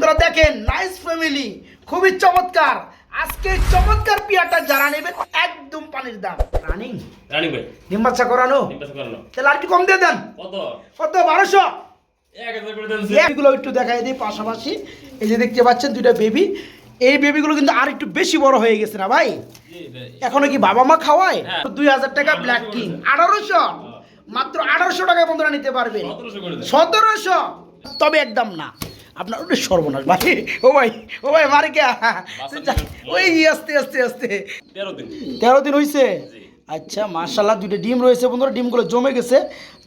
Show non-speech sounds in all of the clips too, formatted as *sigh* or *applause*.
বন্ধুরা দেখেন nice family খুবই চমৎকার। আজকে চমৎকার পিয়াটা যারা নেবেন একদম পানির দাম। রানিং রানি ভাই। ডিম বাচ্চা করানো? ডিম করানো। তাহলে আর কি কম দিয়ে দেন? কত? কত? বারোশো? এক হাজার করে দেন এগুলো একটু দেখাই দিই পাশাপাশি। এই যে দেখতে পাচ্ছেন দুইটা বেবি এই বেবিগুলো কিন্তু আর একটু বেশি বড় হয়ে গেছে না ভাই? এখনও কি বাবা মা খাওয়ায়? হ্যাঁ। দুই হাজার টাকা ব্ল্যাক কিং আঠারোশো? মাত্র আঠারোশো টাকায় বন্ধুরা নিতে পারবেন। সতেরোশো? তবে একদম না। আপনার ওটা সর্বনাশ ভাই। ও ভাই ও ভাই মারে কে? ওই আস্তে আস্তে আস্তে। তেরো দিন। তেরো দিন হয়েছে। আচ্ছা মার্শাল্লাহ দুইটা ডিম রয়েছে বন্ধুরা ডিমগুলো জমে গেছে।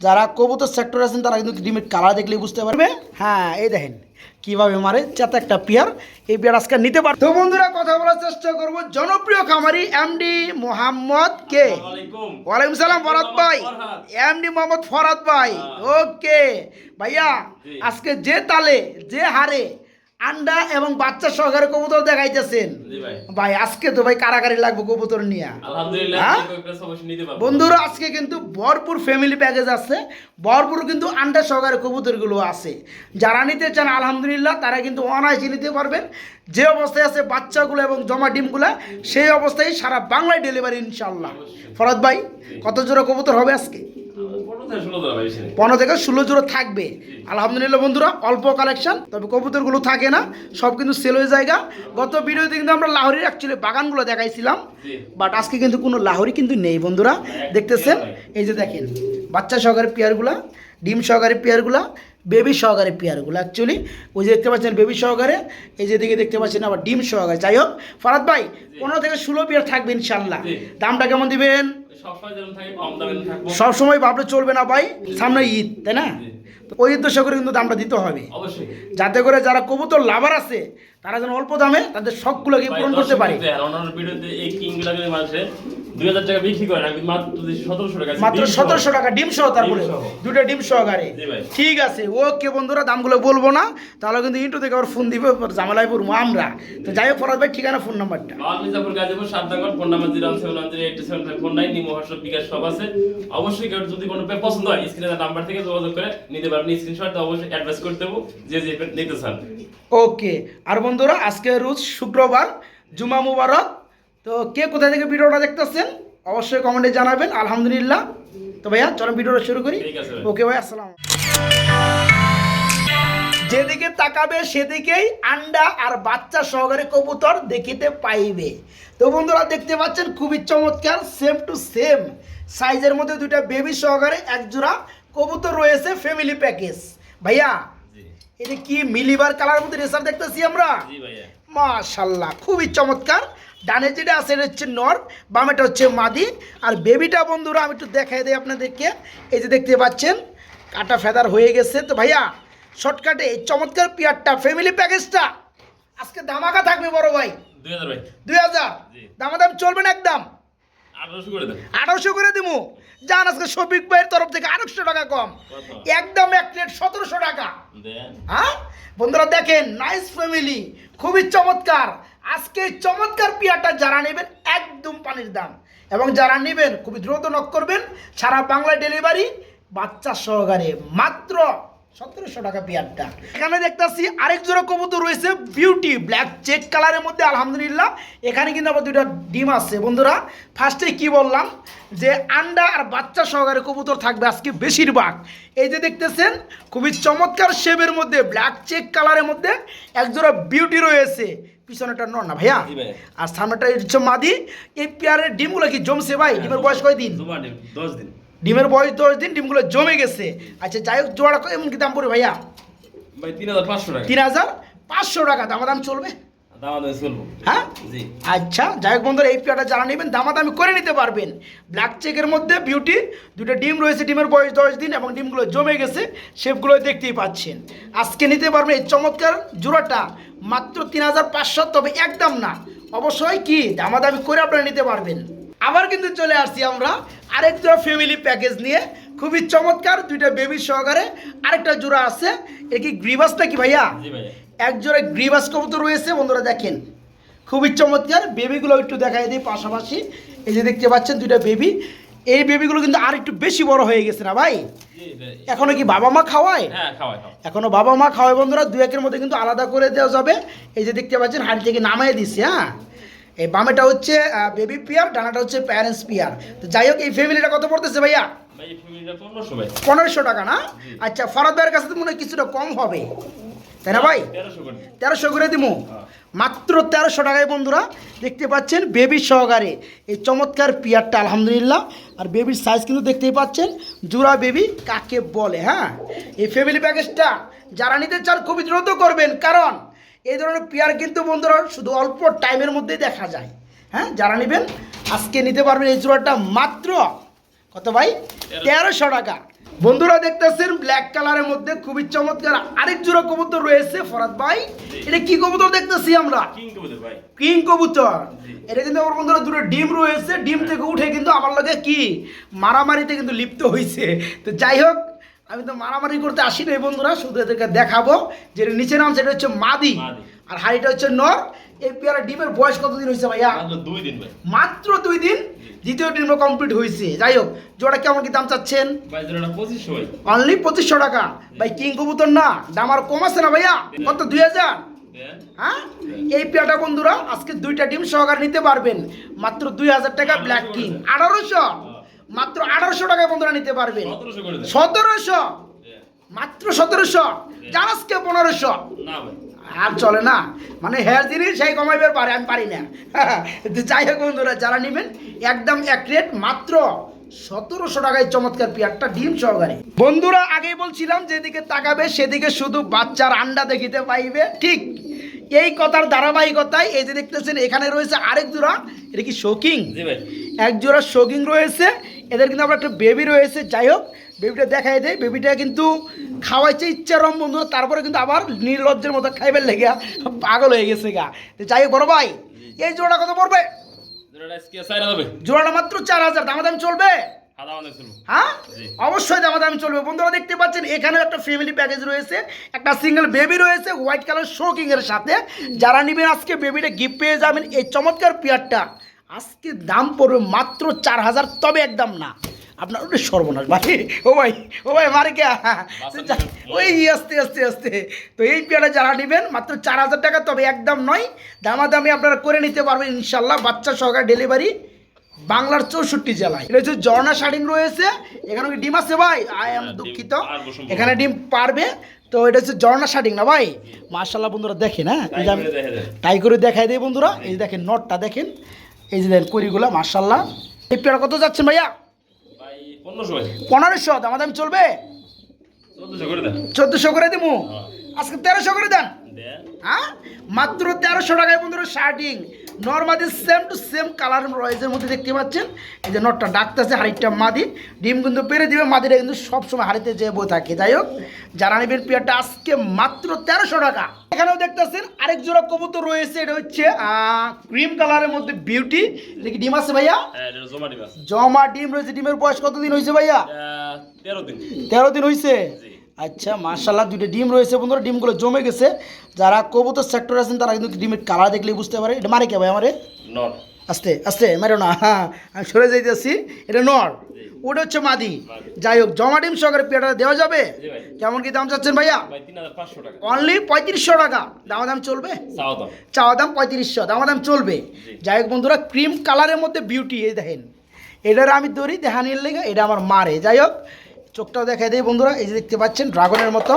যারা কবুতর সেক্টর আছেন তারা কিন্তু ডিমের কালার দেখলে বুঝতে পারবে। হ্যাঁ এই দেখেন। কীভাবে মারে যাতে একটা পেয়ার এই পেয়ার আজকে নিতে পারত তো বন্ধুরা কথা বলার চেষ্টা করব। জনপ্রিয় খামারি এমডি মোহাম্মদ কে? ওয়ালাইকুম সালাম ফরাদ ভাই। ফরহাদ। এমডি মোহাম্মদ ফরাদ ভাই। হ্যাঁ। ওকে ভাইয়া আজকে যে তালে যে হারে আন্ডা এবং বাচ্চা সহকারে কবুতর দেখাইতেছেন। ভাই। আজকে তো ভাই কারাগারি লাগবে কবুতর নিয়ে। আলহামদুলিল্লাহ হ্যাঁ? বন্ধুরা আজকে কিন্তু ভরপুর ফ্যামিলি প্যাকেজ আছে। ভরপুর কিন্তু আন্ডা সহকারে কবুতরগুলো আছে। যারা নিতে চান আলহামদুলিল্লাহ তারা কিন্তু অনায়াসে নিতে পারবেন। যে অবস্থায় আছে বাচ্চাগুলো এবং জমা ডিমগুলো সেই অবস্থায় সারা বাংলায় ডেলিভারি ইনশাল্লাহ ফরদ ভাই কত জোড়া কবুতর হবে আজকে? পনেরো থেকে ষোলো জোড়া থাকবে। আলহামদুলিল্লাহ বন্ধুরা অল্প কালেকশন তবে কবুতরগুলো থাকে না সব কিন্তু সেল হয়ে জায়গা গত ভিডিওতে কিন্তু আমরা লাহোরির অ্যাকচুয়ালি বাগানগুলো দেখাইছিলাম বাট আজকে কিন্তু কোনো লাহোরি কিন্তু নেই বন্ধুরা দেখতেছেন? এই যে দেখেন বাচ্চা সহকারে পেয়ারগুলা ডিম সহকারে পেয়ারগুলা বেবি সহকারে পেয়ারগুলো অ্যাকচুয়ালি ওই যে দেখতে পাচ্ছেন বেবি সহকারে এই যে দিকে দেখতে পাচ্ছেন আবার ডিম সহকারে। যাই হোক ফরাদ ভাই পনেরো থেকে ষোলো পেয়ার থাকবে ইনশাল্লাহ দামটা কেমন দিবেন? সবসময় ভাবলে চলবে না ভাই সামনে ঈদ তাই না? ওই উদ্দেশ্য করে কিন্তু দামটা দিতে হবে। যাতে করে যারা কবুতর লাভার আছে তারা যেন অল্প দামে তাদের শখগুলোকে পূরণ করতে পারে। দুই হাজার টাকা বিক্রি করে আমি মাত্র সতেরোশো টাকা মাত্র। সতেরোশো টাকা ডিম সহ তারপরে? দুটো ডিম সহকারে ঠিক আছে ওকে বন্ধুরা দামগুলো বলব না তাহলে কিন্তু ইন্টু থেকে আবার ফোন দিবে জামালাই পড়ব আমরা। তো যাই হোক ফরাদ ভাই ঠিকানা ফোন নাম্বারটা Mirzapur Gazipur phone number zero seven one zero eight seven five four nine নিমো হোয়াটসঅ্যাপ বিকাশ সব আছে। অবশ্যই কেউ যদি কোনো পছন্দ হয় স্ক্রিনের নাম্বার থেকে যোগাযোগ করে নিতে পারবেন স্ক্রিনশট অবশ্যই অ্যাডভাইস করে দেবো যে যে নিতে চান। ওকে আর বন্ধুরা আজকে রোজ শুক্রবার জুমা মুবারক তো কে কোথা থেকে ভিডিওটা দেখতেছেন অবশ্যই কমেন্টে জানাবেন আলহামদুলিল্লাহ। তো ভাইয়া চলো ভিডিওটা শুরু করি। ওকে ভাই আসসালাম যেদিকে তাকাবে সেদিকেই আন্ডা আর বাচ্চা সহকারে কবুতর দেখিতে পাইবে। তো বন্ধুরা দেখতে পাচ্ছেন খুবই চমৎকার সেম টু সেম সাইজের মধ্যে দুইটা বেবি সহকারে এক জোড়া কবুতর রয়েছে ফ্যামিলি প্যাকেজ ভাইয়া এটা কি মিলিবার কালার মধ্যে রেসার দেখতেছি আমরা? মাশাল্লাহ খুবই চমৎকার। ডানে যেটা আছে এটা হচ্ছে নর বামেটা হচ্ছে মাদি। আর বেবিটা বন্ধুরা আমি একটু দেখাই দিই আপনাদেরকে। এই যে দেখতে পাচ্ছেন কাটা ফেদার হয়ে গেছে। তো ভাইয়া শর্টকাটে এই চমৎকার পিয়ারটা ফ্যামিলি প্যাকেজটা আজকে ধামাকা থাকবে বড় ভাই। দুই হাজার। দামাদাম চলবে না একদম? আঠারোশো করে দেন। আঠারোশো করে দিবো যান আজকে শফিক ভাইয়ের তরফ থেকে আঠারোশো টাকা কম। একদম এক প্লেট সতেরোশো টাকা। হ্যাঁ? বন্ধুরা দেখেন নাইস ফ্যামিলি খুবই চমৎকার। আজকে চমৎকার পিয়াটা যারা নেবেন একদম পানির দাম। এবং যারা নেবেন, খুবই দ্রুত নক করবেন, সারা বাংলা ডেলিভারি বাচ্চা সহকারে। মাত্র সতেরোশো টাকা পেয়ারটা। এখানে দেখতেছি আরেক জোড়া কবুতর রয়েছে বিউটি ব্ল্যাক চেক কালারের মধ্যে, আলহামদুলিল্লাহ। এখানে কিন্তু আবার দুইটা ডিম আছে। বন্ধুরা ফার্স্টে কি বললাম? যে আন্ডা আর বাচ্চা সহকারে কবুতর থাকবে আজকে বেশিরভাগ। এই যে দেখতেছেন, খুবই চমৎকার শেপের মধ্যে ব্ল্যাক চেক কালারের মধ্যে একজোড়া বিউটি রয়েছে। পিছনেটা নর না ভাইয়া? আর সামনেটা হচ্ছে মাদি। এই পেয়ারের ডিমগুলো কি জমছে ভাই? ডিমের বয়স কয় দিন? দশ দিন। ডিমের বয়স দশ দিন ডিমগুলো জমে গেছে। আচ্ছা যাই হোক জোড়া কয়- এমন কি দাম পড়বে ভাইয়া? ভাই তিন হাজার পাঁচশো টাকা। তিন হাজার পাঁচশো টাকা। দামাদাম চলবে? দাম চলবো। হ্যাঁ? আচ্ছা যাই হোক বন্ধুরা এই পেয়ারটা যারা নেবেন দামাদামি করে নিতে পারবেন। ব্ল্যাক চেকের মধ্যে বিউটি দুটো ডিম রয়েছে ডিমের বয়স দশ দিন এবং ডিমগুলো জমে গেছে শেপগুলো দেখতেই পাচ্ছেন। আজকে নিতে পারবেন এই চমৎকার জোড়াটা। মাত্র তিন হাজার পাঁচশো তবে একদম না। অবশ্যই কি দামাদামি করে আপনারা নিতে পারবেন। আবার কিন্তু চলে আসছি আমরা আরেক জোড়া ফ্যামিলি প্যাকেজ নিয়ে। খুবই চমৎকার দুইটা বেবি সহকারে আরেকটা জোড়া আছে। এ কি গ্রিবাসটা কি ভাইয়া? ভাইয়া। এক জোড়া গ্রিবাস কবুতর রয়েছে বন্ধুরা দেখেন। খুবই চমৎকার বেবিগুলো একটু দেখাই দিই পাশাপাশি। এই যে দেখতে পাচ্ছেন দুইটা বেবি এই বেবিগুলো কিন্তু আর একটু বেশি বড় হয়ে গেছে না ভাই? এখনও কি বাবা মা খাওয়ায়? হ্যাঁ খাওয়াই এখনও বাবা মা খাওয়ায় বন্ধুরা দু একের মধ্যে কিন্তু আলাদা করে দেওয়া যাবে। এই যে দেখতে পাচ্ছেন হাড়ি থেকে নামাই দিচ্ছে হ্যাঁ? এই বামেটা হচ্ছে বেবি পিয়ার ডানাটা হচ্ছে প্যারেন্টস পিয়ার তো যাই হোক এই ফ্যামিলিটা কত পড়তেছে ভাইয়া? পনেরোশো টাকা না? আচ্ছা ফরাদ ভাইয়ের কাছে তো মনে হয় কিছুটা কম হবে। তাই না ভাই? তেরোশো করে। দিমু। হ্যাঁ। মাত্র তেরোশো টাকায় বন্ধুরা দেখতে পাচ্ছেন বেবি সহকারে। এই চমৎকার পিয়ারটা আলহামদুলিল্লাহ। আর বেবির সাইজ কিন্তু দেখতেই পাচ্ছেন জুরা বেবি কাকে বলে হ্যাঁ? এই ফ্যামিলি প্যাকেজটা যারা নিতে চান খুবই দ্রুত করবেন কারণ এই ধরনের পেয়ার কিন্তু বন্ধুরা শুধু অল্প টাইমের মধ্যেই দেখা যায় হ্যাঁ? যারা নেবেন আজকে নিতে পারবেন এই জোড়াটা মাত্র কত ভাই? তেরোশো টাকা। বন্ধুরা দেখতেছেন ব্ল্যাক কালারের মধ্যে খুবই চমৎকার আরেক জোড়া কবুতর রয়েছে ফরাদ ভাই। এটা কি কবুতর দেখতেছি আমরা? কিং কবুতর ভাই। কিং কবুতর। এটা কিন্তু আমার বন্ধুরা দুটো ডিম রয়েছে ডিম থেকে উঠে কিন্তু আমার লগে কি মারামারিতে কিন্তু লিপ্ত হয়েছে তো যাই হোক আমি তো মারামারি করতে আসি না বন্ধুরা শুধু এদেরকে দেখাবো। যেটা নিচে নাম সেটা হচ্ছে মাদি। মাদি। আর হাড়িটা হচ্ছে নর। এই পেয়ারা ডিমের বয়স কতদিন হয়েছে ভাইয়া? মাত্র দুই দিন ভাই। মাত্র দুই দিন? দ্বিতীয় ডিম কমপ্লিট হয়েছে। যাই হোক জোড়া কেমন কি দাম চাচ্ছেন? অনলি পঁচিশশো টাকা। ভাই কিং কবুতর না দাম আর কম আছে না ভাইয়া? কত দুই হাজার। হ্যাঁ? এই পেয়াটা বন্ধুরা আজকে দুইটা ডিম সহকারে নিতে পারবেন। মাত্র দুই হাজার টাকা ব্ল্যাক কিং আঠারোশো? মাত্র আঠারোশো টাকায় বন্ধুরা নিতে পারবেন। সতেরোশো। মাত্র সতেরোশো? যার আজকে পনেরোশো? না ভাই। আর চলে না। মানে হেয়ার জিনিস সেই কমাইবার পারে আমি পারি না। *laughs* যাই হোক বন্ধুরা যারা নেবেন একদম এক রেট মাত্র সতেরোশো টাকায় চমৎকার পেয়ারটা ডিম সহকারে। বন্ধুরা আগেই বলছিলাম যেদিকে তাকাবে সেদিকে শুধু বাচ্চার আন্ডা দেখিতে পাইবে। ঠিক এই কথার ধারাবাহিকতায় এই যে দেখতেছেন এখানে রয়েছে আরেক জোড়া। এটা কি শোকিং এক জোড়া শোকিং রয়েছে। এদের কিন্তু আমরা একটা বেবি রয়েছে। যাই হোক বেবিটা দেখাই দেয় বেবিটা কিন্তু খাওয়াইছে ইচ্ছারম বন্ধু তারপরে কিন্তু আবার নির্লজ্জের মতো খাইবার লেগে পাগল হয়ে গেছে গা। তো যাই হোক বড় ভাই এই জোড়া কত পড়বে? জোড়াটা জোড়াটা মাত্র চার হাজার দামাদাম চলবে? হ্যাঁ। অবশ্যই দামাদাম চলবে। বন্ধুরা দেখতে পাচ্ছেন এখানে একটা ফ্যামিলি প্যাকেজ রয়েছে একটা সিঙ্গেল বেবি রয়েছে হোয়াইট কালার শোকিং এর সাথে। যারা নেবেন আজকে বেবিটা গিফট পেয়ে যাবেন এই চমৎকার পেয়ারটা আজকে দাম পড়বে মাত্র চার হাজার তবে একদম না। আপনার ওটা সর্বনাশ ভাই। ও ভাই ও ভাই মারে কে ওই আস্তে আস্তে আস্তে। তো এই পেয়ারা যারা নেবেন মাত্র চার হাজার টাকা তবে একদম নয়। দামাদামি আপনারা করে নিতে পারবেন ইনশাল্লাহ বাচ্চা সহকারে ডেলিভারি বাংলার চৌষট্টি জেলায়। এটা হচ্ছে ঝর্ণা শাড়িং রয়েছে। এখানে কি ডিম আছে ভাই? আই এম হ্যাঁ, দুঃখিত। এখানে ডিম পারবে। তো এটা হচ্ছে ঝর্ণা শাড়িং না ভাই? মার্শাল্লাহ বন্ধুরা দেখেন হ্যাঁ? তাই করে দেখাই দেয় বন্ধুরা। এই দেখেন নটটা দেখেন। এই যে দেখেন করিগুলা মার্শাল্লাহ এই পেয়ারা কত যাচ্ছেন ভাইয়া? ভাই পনেরোশো পনেরোশো দামাদাম চলবে? চোদ্দশো করে দিবো হ্যাঁ। আজকে তেরোশো করে দেন? হ্যাঁ? মাত্র তেরোশো টাকায় বন্ধুরা শার্টিং। নর্মাদি সেম টু সেম কালার রয়েছে মধ্যে দেখতে পাচ্ছেন? এই যে নটটা ডাকতেছে হাড়িটা মাদি। ডিম কিন্তু পেরে দিবে মাদিটা কিন্তু সবসময় হাড়িতে যে বই থাকে। যাই হোক যারা নেবেন পেয়ারটা আজকে মাত্র তেরোশো টাকা। এখানেও দেখতেছেন আরেক জোড়া কবুতর রয়েছে এটা হচ্ছে ক্রিম কালারের মধ্যে বিউটি এটা কি ডিম আছে ভাইয়া? হ্যাঁ জমা ডিম আছে। জমা ডিম রয়েছে। ডিমের বয়স কতদিন হয়েছে ভাইয়া? তেরো দিন। তেরো দিন হয়েছে? জি। আচ্ছা মার্শাল্লাহ দুটো ডিম রয়েছে বন্ধুরা। ডিমগুলো জমে গেছে। যারা কবুতর সেক্টর আছেন তারা কিন্তু ডিমের কালার দেখলেই বুঝতে পারে। এটা মারে কে ভাই আমারে? নর। আস্তে আস্তে মেরো না হ্যাঁ আমি সরে যাইতেছি। এটা নর ওটা হচ্ছে মাদি। যাই হোক জমা ডিম সহকারে পেয়ারটা দেওয়া যাবে? কেমন কি দাম চাচ্ছেন ভাইয়া? অনলি পঁয়ত্রিশশো টাকা। দামা দাম চলবে চাও চাওয়া দাম পঁয়ত্রিশশো দামা দাম চলবে যাই হোক বন্ধুরা ক্রিম কালারের মধ্যে বিউটি এই দেখেন। এটার আমি ধরি দেখানির লেগে এটা আমার মারে। যাই হোক চোখটাও দেখাই দেয় বন্ধুরা এই যে দেখতে পাচ্ছেন ড্রাগনের মতো।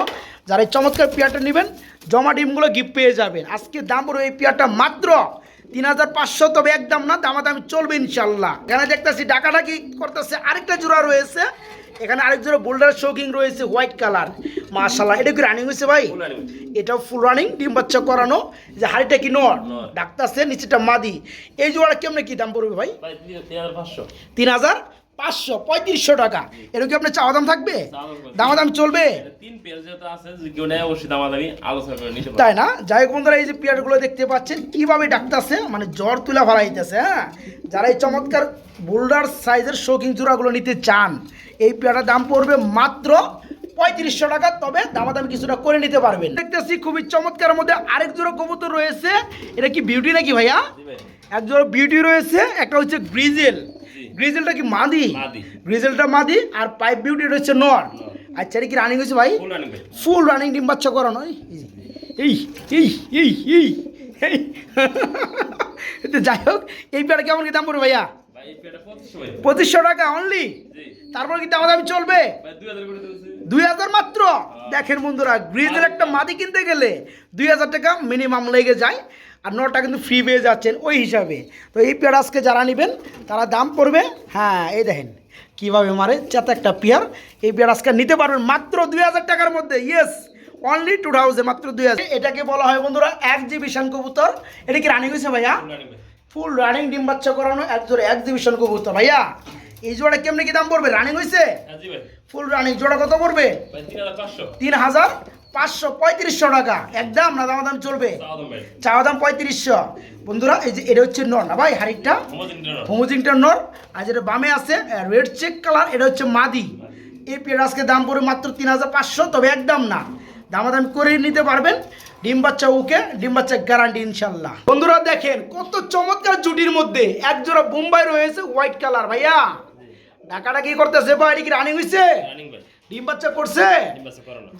যারা এই চমৎকার পেয়ারটা নেবেন জমা ডিমগুলো গিফট পেয়ে যাবেন। আজকে দাম পড়বে এই পেয়ারটা মাত্র তিন হাজার পাঁচশো তবে একদম না দামাদামি চলবে ইনশাল্লাহ। এখানে দেখতেছি ডাকাডাকি করতেছে আরেকটা জোড়া রয়েছে। এখানে আরেক জোড়া বোল্ডার শোকিং রয়েছে হোয়াইট কালার। মাশাল্লাহ এটা কি রানিং হয়েছে ভাই? এটা এটাও ফুল রানিং ডিম বাচ্চা করানো। যে হাড়িটা কি নর। ডাক্তারছে নিচেটা মাদি। এই জোড়া কেমনে কি দাম পড়বে ভাই? তিন হাজার পাঁচশো পঁয়ত্রিশশো টাকা। এরকম কি আপনার চাওয়া দাম থাকবে? দামাদাম চলবে? তাই না? যাই হোক বন্ধুরা এই যে পেয়ারগুলো দেখতে পাচ্ছেন কীভাবে ডাকতেছে মানে জ্বর তুলা ফেলাইতেছে হ্যাঁ? যারা এই চমৎকার বোল্ডার সাইজের শৌখিন চূড়াগুলো নিতে চান এই পেয়ারটার দাম পড়বে মাত্র পঁয়ত্রিশশো টাকা তবে দামাদাম কিছুটা করে নিতে পারবেন। দেখতেছি খুবই চমৎকার মধ্যে আরেক জোড়া কবুতর রয়েছে। এটা কি বিউটি নাকি ভাইয়া? এক জোড়া বিউটি রয়েছে একটা হচ্ছে গ্রিজেল। গ্রিজেলটা কি মাদি। গ্রিজেলটা মাদি আর পাইপ বিউটি হচ্ছে নর। আচ্ছা এটা কি রানিং হয়েছে ভাই? ফুল রানিং ডিম বাচ্চা করানো। এই এই এই এই এই এই তো যাই হোক এই পেয়ারা কেমন কি দাম পড়বে ভাইয়া? পঁচিশশো টাকা অনলি তারপর কি দাম দামি চলবে দুই হাজার দুই হাজার মাত্র? দেখেন বন্ধুরা গ্রিজের একটা মাদি কিনতে গেলে দুই হাজার টাকা মিনিমাম লেগে যায়। আর নটা কিন্তু ফ্রি পেয়ে যাচ্ছেন ওই হিসাবে। তো এই পেয়ার আজকে যারা নেবেন তারা দাম পড়বে হ্যাঁ এই দেখেন কীভাবে মারে চাতে একটা পেয়ার। এই পেয়ার আজকে নিতে পারবেন মাত্র দুই হাজার টাকার মধ্যে ইয়েস অনলি টু থাউজেন্ড মাত্র দুই হাজার। এটাকে বলা হয় বন্ধুরা এক্সিবিশন কবুতর। এটা কি রানিং হয়েছে ভাইয়া? ফুল রানিং ডিম বাচ্চা করানো এক জোড়া এক্সিবিশন কবুতর। ভাইয়া এই জোড়া কেমনি কি দাম পড়বে? রানিং হয়েছে হ্যাঁ ফুল রানিং জোড়া কত পড়বে? তিন হাজার পাঁচশো। পঁয়ত্রিশশো টাকা। একদম না দাম দাম চলবে চাওয়া দাম পঁয়ত্রিশশো। বন্ধুরা এই যে এটা হচ্ছে নর না ভাই হাড়িটা? হোমোজিন হোমোজিংটা নর। আর যেটা বামে আছে রেড চেক কালার এটা হচ্ছে মাদি। এই পেয়ার আজকে দাম পড়বে মাত্র তিন হাজার পাঁচশো তবে একদম না। দামাদাম করে নিতে পারবেন। ডিম বাচ্চা ওকে ডিম বাচ্চা গ্যারান্টি ইনশাল্লাহ। বন্ধুরা দেখেন কত চমৎকার জুটির মধ্যে এক জোড়া বোম্বাই রয়েছে হোয়াইট কালার ভাইয়া। ঢাকাটা কি করতেছে? ভাই এটা কি রানিং হয়েছে ডিম বাচ্চা করছে?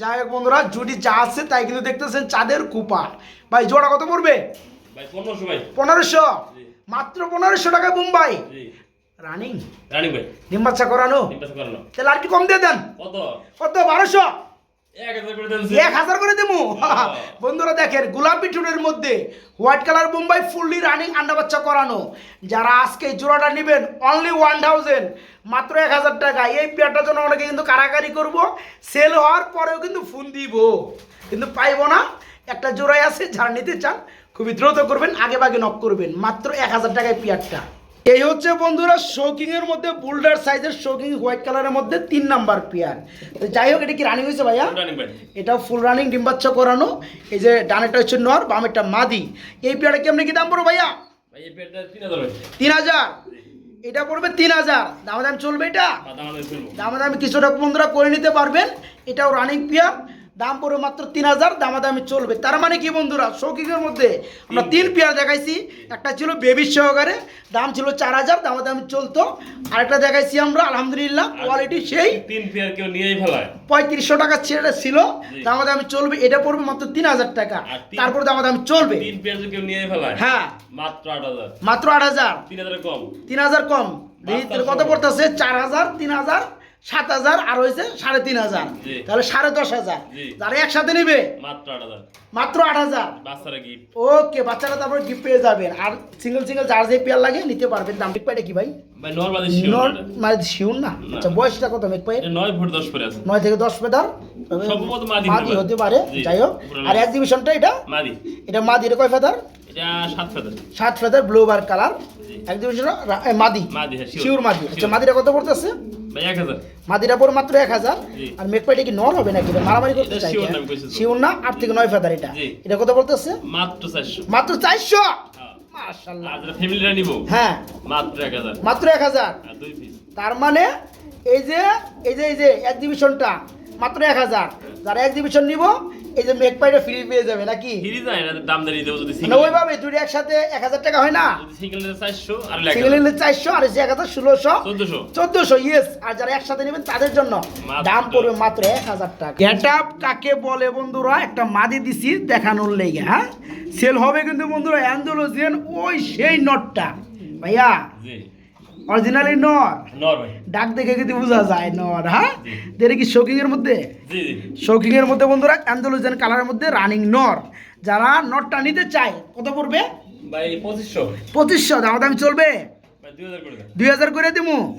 যাই হোক বন্ধুরা জুটি যা আছে তাই কিন্তু দেখতেছেন চাঁদের কুপা। ভাই জোড়া কত পড়বে? পনেরোশো। মাত্র পনেরোশো টাকা মুম্বাই রানিং রানিং ভাই। ডিম বাচ্চা করানো। তাহলে আর কি কম দিয়ে দেন? কত? কত? বারোশো? এক হাজার করে দেবো। *laughs* বন্ধুরা দেখেন গোলাপি টুনের মধ্যে white colour Mumbai fully running আন্ডা বাচ্চা করানো। যারা আজকে এই জোড়াটা নেবেন অনলি ওয়ান থাউজেন্ড মাত্র এক হাজার টাকা। এই পেয়ারটার জন্য অনেকে কিন্তু কারাকারি করব। সেল হওয়ার পরেও কিন্তু ফোন দিব। কিন্তু পাইবো না। একটা জোড়াই আছে যারা নিতে চান খুবই দ্রুত করবেন আগে বাগে নক করবেন। মাত্র এক হাজার টাকায় পেয়ারটা এই হচ্ছে বন্ধুরা শোকিং এর মধ্যে বুলডার সাইজের শোকিং হোয়াইট কালারের মধ্যে তিন নাম্বার পেয়ার তো যাই হোক এটা কি রানিং হয়েছে ভাইয়া? এটা ফুল রানিং ডিম বাচ্চা করানো। এই যে ডানেটা হচ্ছে নর বামেরটা মাদি। এই পেয়ারটা কেমনি কি দাম পড়ো ভাইয়া? তিন হাজার এটা পড়বে তিন হাজার। দাম দাম চলবে এটা? দাদা দামে দামে কিছুটা বন্ধুরা করে নিতে পারবেন। এটাও রানিং পেয়ার দাম পড়বে মাত্র তিন হাজার দামাদামি চলবে। তার মানে কি বন্ধুরা শৌকিকের মধ্যে আমরা তিন পেয়ার দেখাইছি। একটা ছিল বেবি সহকারে দাম ছিল চার হাজার দামাদামি চলতো। আরেকটা দেখাইছি আমরা আলহামদুলিল্লাহ কোয়ালিটি সেই তিন পেয়ার কেউ নিয়েই ফেলায়। পঁয়ত্রিশশো টাকা ছেড়ে ছিল জি। দামা দামি চলবে এটা পড়বে মাত্র তিন হাজার টাকা। তারপর দামা দামি চলবে। তিন পেয়ার কেউ নিয়েই ফেলায় হ্যাঁ। মাত্র আট হাজার। মাত্র আট হাজার। তিন হাজার কম। তিন হাজার কম। কত পড়তেছে? চার হাজার তিন হাজার। সাত হাজার আর হয়েছে সাড়ে তিন হাজার। তাহলে সাড়ে দশ হাজার। যারা একসাথে নেবে? মাত্র আট হাজার। ওকে বাচ্চারা তারপর গিফট পেয়ে যাবেন। আর সিঙ্গেল সিঙ্গেল যার যে পেয়ার লাগে নিতে পারবেন। দাম মেকপাইটা কি ভাই? মানে শিউর না। আচ্ছা বয়সটা কত নয় ভোট দশ করে আছে। নয় থেকে দশ পেদার মাদি হতে পারে। যাই হোক। আর এক্সিবিশনটা এটা? মাদি। এটা মাদি এটা কয় ফেদার সাত feather blue bar colour. Exhibition মাদি। মাদি, হ্যাঁ, শিউর মাদি। আচ্ছা মাদিটা কত পড়তেছে? পড়ে মাত্র এক হাজার। আর মেকপাইটা কি নর হবে নাকি? মারামারি করতে চাই। শিউর না? আট থেকে নয় ফেদার এটা। এটা কত বলতেছে? মাত্র চারশো। মাত্র চারশো? হ্যাঁ। মাশাল্লাহ হ্যাঁ। মাত্র এক হাজার। মাত্র এক তার মানে এই যে এই যে এই যে এক্সিবিশনটা মাত্র এক হাজার। যারা এক্সিবিশন নিব এই যে মেকপাইটা ফ্রি পেয়ে যাবে নাকি? ফিরি যায় না দাম দাঁড়িয়ে দেবো যদি সিঙ্গেল ওইভাবে দুটো একসাথে এক হাজার টাকা হয় না? সিঙ্গেল নিলে চারশো আর লেখা সিঙ্গেল নিলে চারশো আর এসে এক হাজার ষোলোশো। চোদ্দশো। চোদ্দশো ইয়েস আর যারা একসাথে নেবেন তাদের জন্য। দাম পড়বে মাত্র এক হাজার টাকা। এটা কাকে বলে বন্ধুরা? একটা মাদি দিছি দেখানোর লেগে হ্যাঁ? সেল হবে কিন্তু বন্ধুরা অ্যান্ডোলজিয়ান ওই সেই নটটা ভাইয়া জি। অরিজিনালি নর ডাক দেখে কিন্তু বোঝা যায় নট হ্যাঁ। এটা কি শোকিং এর মধ্যে? শৌকিং এর মধ্যে বন্ধুরা অ্যান্ডোলজিয়ান কালারের মধ্যে রানিং নর যারা নটটা নিতে চায় কত পড়বে? ভাই পঁচিশশো। পঁচিশশো দাম দামি চলবে? ভাই দুই হাজার করে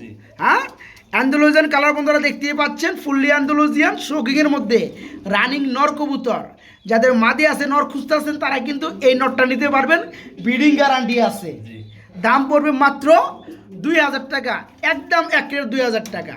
জি। হ্যাঁ? অ্যান্ডোলজিয়ান কালার বন্ধুরা দেখতেই পাচ্ছেন ফুললি অ্যান্ডোলজিয়ান শৌকিং এর মধ্যে রানিং নর কবুতর। যাদের মাদি আছে নর খুঁজতেছেন তারা কিন্তু এই নটটা নিতে পারবেন। ব্রিডিং গ্যারান্টি আছে। দাম পড়বে মাত্র দুই হাজার টাকা একদম একের দুই হাজার টাকা।